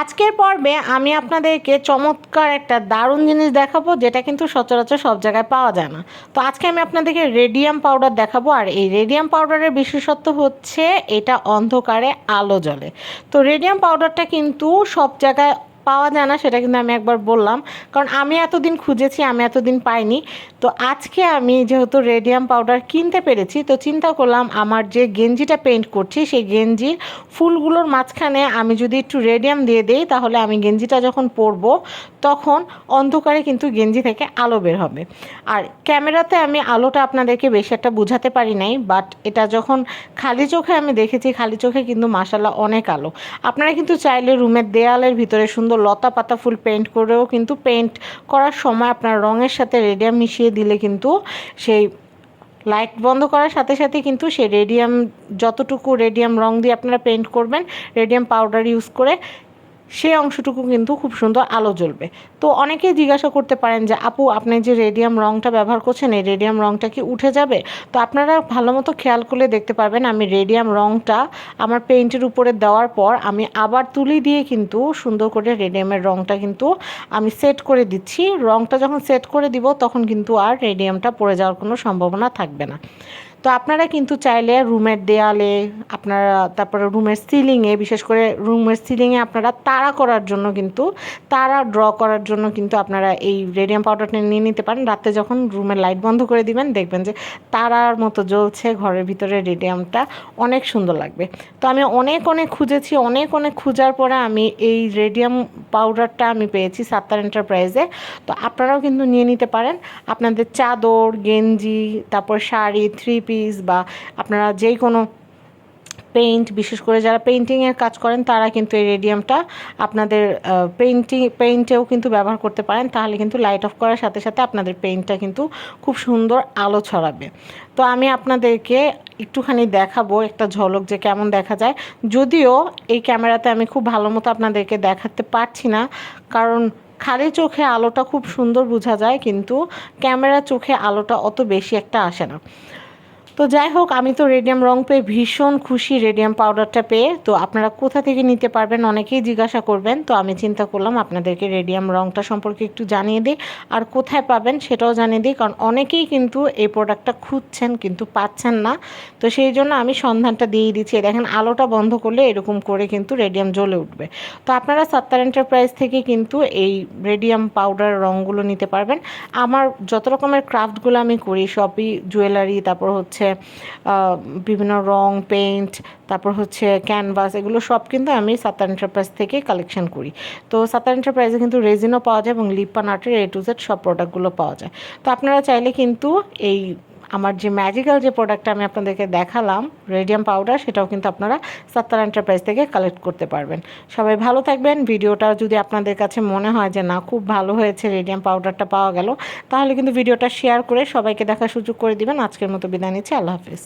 আজকের পর্বে আমি আপনাদেরকে চমৎকার একটা দারুণ জিনিস দেখাবো, যেটা কিন্তু সচরাচর সব জায়গায় পাওয়া যায় না। তো আজকে আমি আপনাদেরকে রেডিয়াম পাউডার দেখাবো, আর এই রেডিয়াম পাউডারের বিশেষত্ব হচ্ছে এটা অন্ধকারে আলো জ্বলে। তো রেডিয়াম পাউডারটা কিন্তু সব জায়গায় পাওয়া যায় না, সেটা কিন্তু আমি একবার বললাম। কারণ আমি এতদিন খুঁজেছি, আমি এতদিন পাইনি। তো আজকে আমি যেহেতু রেডিয়াম পাউডার কিনতে পেরেছি, তো চিন্তা করলাম আমার যে গেঞ্জিটা পেন্ট করছি, সেই গেঞ্জির ফুলগুলোর মাঝখানে আমি যদি একটু রেডিয়াম দিয়ে দিই, তাহলে আমি গেঞ্জিটা যখন পরবো, তখন অন্ধকারে কিন্তু গেঞ্জি থেকে আলো বের হবে। আর ক্যামেরাতে আমি আলোটা আপনাদেরকে বেশি একটা বোঝাতে পারি নাই বাট এটা যখন খালি চোখে আমি দেখেছি, খালি চোখে কিন্তু মাসাল্লাহ অনেক আলো। আপনারা কিন্তু চাইলে রুমের দেয়ালের ভিতরে সুন্দর লতা পাতা ফুল পেন্ট করেও কিন্তু পেন্ট করার সময় আপনার রঙের সাথে রেডিয়াম মিশিয়ে দিলে কিন্তু সেই লাইট বন্ধ করার সাথে সাথে কিন্তু সে রেডিয়াম যতটুকু রেডিয়াম রং দিয়ে আপনারা পেন্ট করবেন রেডিয়াম পাউডার ইউজ করে সেই অংশটুকু কিন্তু খুব সুন্দর আলো জ্বলবে। তো অনেকেই জিজ্ঞাসা করতে পারেন যে, আপু, আপনি যে রেডিয়াম রংটা ব্যবহার করছেন, এই রেডিয়াম রংটা কি উঠে যাবে? তো আপনারা ভালো মতো খেয়াল করলে দেখতে পারবেন, আমি রেডিয়াম রংটা আমার পেইন্টের উপরে দেওয়ার পর আমি আবার তুলি দিয়ে কিন্তু সুন্দর করে রেডিয়ামের রংটা কিন্তু আমি সেট করে দিচ্ছি। রংটা যখন সেট করে দিব, তখন কিন্তু আর রেডিয়ামটা পড়ে যাওয়ার কোনো সম্ভাবনা থাকবে না। তো আপনারা কিন্তু চাইলে রুমের দেয়ালে আপনারা, তারপরে রুমের সিলিংয়ে, বিশেষ করে রুমের সিলিংয়ে আপনারা তারা করার জন্য কিন্তু, তারা ড্র করার জন্য কিন্তু আপনারা এই রেডিয়াম পাউডারটা নিয়ে নিতে পারেন। রাতে যখন রুমের লাইট বন্ধ করে দিবেন, দেখবেন যে তারার মতো জ্বলছে ঘরের ভিতরে রেডিয়ামটা, অনেক সুন্দর লাগবে। তো আমি অনেক অনেক খুঁজেছি, অনেক অনেক খোঁজার পরে আমি এই রেডিয়াম পাউডারটা আমি পেয়েছি সাত্তার এন্টারপ্রাইজে। তো আপনারাও কিন্তু নিয়ে নিতে পারেন। আপনাদের চাদর, গেঞ্জি, তারপর শাড়ি, থ্রি পিস বা আপনারা যেই কোনো পেইন্ট বিশেষ করে যারা পেইন্টিংয়ের কাজ করেন, তারা কিন্তু এই রেডিয়ামটা আপনাদের পেইন্টিং পেইন্টেও কিন্তু ব্যবহার করতে পারেন। তাহলে কিন্তু লাইট অফ করার সাথে সাথে আপনাদের পেইন্টটা কিন্তু খুব সুন্দর আলো ছড়াবে। তো আমি আপনাদেরকে একটুখানি দেখাবো একটা ঝলক যে কেমন দেখা যায়। যদিও এই ক্যামেরাতে আমি খুব ভালো মতো আপনাদেরকে দেখাতে পারছি না, কারণ খালি চোখে আলোটা খুব সুন্দর বোঝা যায়, কিন্তু ক্যামেরা চোখে আলোটা অত বেশি একটা আসে না। তো যাই হোক, আমি তো রেডিয়াম রং পেয়ে ভীষণ খুশি রেডিয়াম পাউডারটা পেয়ে। তো আপনারা কোথা থেকে নিতে পারবেন অনেকেই জিজ্ঞাসা করবেন। তো আমি চিন্তা করলাম আপনাদেরকে রেডিয়াম রংটা সম্পর্কে একটু জানিয়ে দিই। আর কোথায় পাবেন সেটাও জানিয়ে দিই, কারণ অনেকেই কিন্তু এই প্রোডাক্টটা খুঁজছেন কিন্তু পাচ্ছেন না। তো সেই জন্য আমি সন্ধানটা দিয়ে দিচ্ছি। দেখেন, আলোটা বন্ধ করলে এরকম করে কিন্তু রেডিয়াম জ্বলে উঠবে। তো আপনারা সাত্তার এন্টারপ্রাইজ থেকে কিন্তু এই রেডিয়াম পাউডার রঙগুলো নিতে পারবেন। আমার যত রকমের ক্রাফটগুলো আমি করি, সবই জুয়েলারি তারপর হচ্ছে বিভিন্ন রং পেইন্ট তারপর হচ্ছে ক্যানভাস এগুলো সব কিন্তু আমি সাতার এন্টারপ্রাইজ থেকে কালেকশন করি। তো সাতার এন্টারপ্রাইজে কিন্তু রেজিনও পাওয়া যায় এবং লিপান আর্টের এ টু জেড সব প্রোডাক্টগুলো পাওয়া যায়। তো আপনারা চাইলে কিন্তু এই আমার যে ম্যাজিক্যাল যে প্রোডাক্টটা আমি আপনাদেরকে দেখালাম রেডিয়াম পাউডার সেটাও কিন্তু আপনারা সাত্তার এন্টারপ্রাইজ থেকে কালেক্ট করতে পারবেন। সবাই ভালো থাকবেন। ভিডিওটা যদি আপনাদের কাছে মনে হয় যে না, খুব ভালো হয়েছে রেডিয়াম পাউডারটা পাওয়া গেল, তাহলে কিন্তু ভিডিওটা শেয়ার করে সবাইকে দেখার সুযোগ করে দিবেন। আজকের মতো বিদায় নিচ্ছি। আল্লাহ হাফিজ।